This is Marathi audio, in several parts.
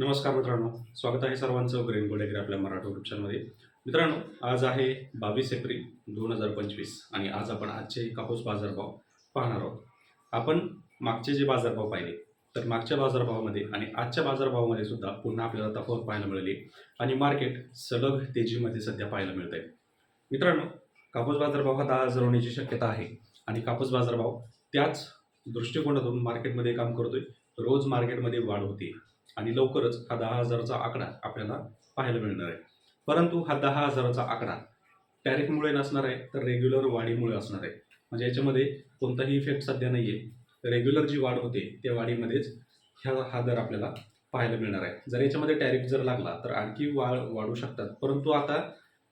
नमस्कार मित्रांनो. स्वागत आहे सर्वांचं ग्रेन गोडेकर आपल्या मराठी वृक्षांमध्ये मित्रांनो आज आहे बावीस एप्रिल दोन हजार पंचवीस आणि आज आपण आजचे कापूस बाजारभाव पाहणार आहोत. आपण मागचे जे बाजारभाव पाहिले तर मागच्या बाजारभावामध्ये आणि आजच्या बाजारभावामध्ये सुद्धा पुन्हा आपल्याला तफावत पाहायला मिळाली आणि मार्केट सलग तेजीमध्ये सध्या पाहायला मिळत आहे मित्रांनो कापूस बाजारभाव हा दहा हजार होण्याची शक्यता आहे आणि कापूस बाजारभाव त्याच दृष्टिकोनातून मार्केटमध्ये काम करतोय. रोज मार्केटमध्ये वाढ होते आणि लवकरच हा दहा हजाराचा आकडा आपल्याला पाहायला मिळणार आहे. परंतु हा दहा हजाराचा आकडा टॅरिफमुळे नसणार आहे तर रेग्युलर वाढीमुळे असणार आहे. म्हणजे याच्यामध्ये कोणताही इफेक्ट सध्या नाही आहे रेग्युलर जी वाढ होते त्या वाढीमध्येच ह्या हा दर आपल्याला पाहायला मिळणार आहे. जर याच्यामध्ये टॅरिफ जर लागला तर आणखी वाढ वाढू शकतात. परंतु आता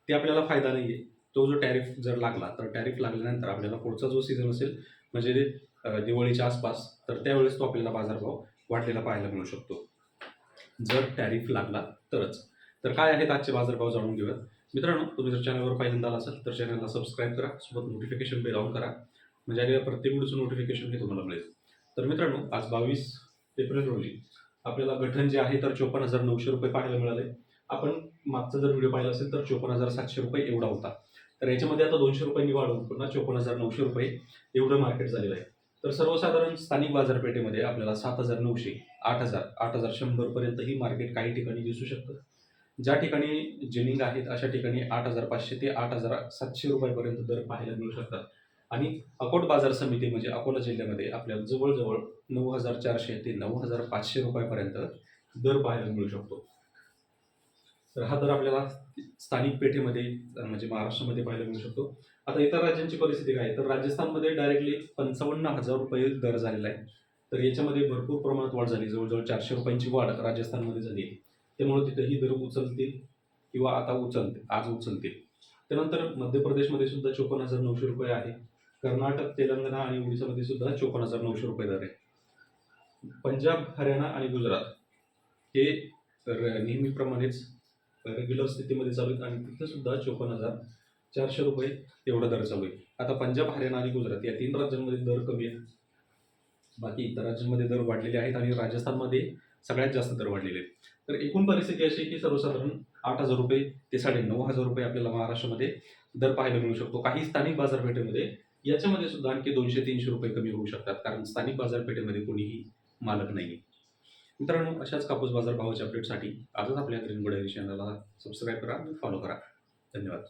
ते आपल्याला फायदा नाही आहे तो जो टॅरिफ जर लागला तर टॅरिफ लागल्यानंतर आपल्याला पुढचा जो सीझन असेल म्हणजे दिवाळीच्या आसपास तर त्यावेळेस तो आपल्याला बाजारभाव वाढलेला पाहायला मिळू शकतो. जर टॅरिफ लागला तरच. तर काय आहेत आजचे बाजारभाव जाणून घेऊयात. मित्रांनो तुम्ही जर चॅनलवर पहिल्यांदा असाल तर चॅनलला सबस्क्राईब करा सोबत नोटिफिकेशन बेल ऑन करा. म्हणजे आलेल्या प्रत्येक व्हिडिओचं नोटिफिकेशन हे तुम्हाला मिळेल. तर मित्रांनो आज बावीस एप्रिल रोजी आपल्याला गठण जे आहे तर चोपन्न हजार नऊशे रुपये पाहायला मिळाले. आपण मागचा जर व्हिडिओ पाहिला असेल तर चोपन्न हजार सातशे रुपये एवढा होता. तर याच्यामध्ये आता दोनशे रुपयांनी वाढवून पुन्हा चोपन्न हजार नऊशे रुपये एवढं मार्केट झालेलं आहे. तर सर्वसाधारण स्थानिक बाजारपेठेमध्ये आपल्याला सात हजार नऊशे आठ हजार आठ हजार शंभरपर्यंत ही मार्केट काही ठिकाणी दिसू शकतं. ज्या ठिकाणी जिनिंग आहेत अशा ठिकाणी आठ हजार पाचशे ते आठ हजार सातशे रुपयापर्यंत दर पाहायला मिळू शकतात. आणि अकोट बाजार समिती म्हणजे अकोला जिल्ह्यामध्ये आपल्याला जवळजवळ नऊ हजार चारशे ते नऊ हजार पाचशे रुपयापर्यंत दर पाहायला मिळू शकतो. तर हा दर आपल्याला स्थानिक पेठेमध्ये म्हणजे महाराष्ट्रामध्ये पाहायला मिळू शकतो. आता इतर राज्यांची परिस्थिती काय? आहे तर राजस्थानमध्ये डायरेक्टली पंचावन्न हजार रुपये दर झालेला आहे. तर याच्यामध्ये भरपूर प्रमाणात वाढ झाली. जवळजवळ चारशे रुपयांची वाढ राजस्थानमध्ये झाली आहे. त्यामुळे तिथंही दर उचलतील किंवा आता उचलते आज उचलतील. त्यानंतर मध्य प्रदेशमध्ये सुद्धा चोपन्न हजार नऊशे रुपये आहे. कर्नाटक तेलंगणा आणि ओडिशामध्ये सुद्धा चोपन्न हजार नऊशे रुपये दर आहे. पंजाब हरियाणा आणि गुजरात हे र- नेहमीप्रमाणेच रेग्युलर स्थितीमध्ये चालू आहेत. आणि तिथे सुद्धा चोपन्न हजार चारशे रुपये एवढा दर चालू आहे. आता पंजाब हरियाणा आणि गुजरात या तीन राज्यांमध्ये दर कमी आहेत. बाकी इतर राज्यांमध्ये दर वाढलेले आहेत आणि राजस्थानमध्ये सगळ्यात जास्त दर वाढलेले आहेत. तर एकूण परिस्थिती अशी आहे की सर्वसाधारण आठ हजार रुपये ते साडे नऊ हजार रुपये आपल्याला महाराष्ट्रामध्ये दर पाहायला मिळू शकतो. काही स्थानिक बाजारपेठेमध्ये याच्यामध्ये सुद्धा आणखी दोनशे तीनशे रुपये कमी होऊ शकतात. कारण स्थानिक बाजारपेठेमध्ये कोणीही मालक नाही आहे मित्रांनो अशाच कापूस बाजार भावाच्या अपडेटसाठी आजच आपल्या ग्रीन गोड चॅनलला सबस्क्राईब करा आणि फॉलो करा. धन्यवाद.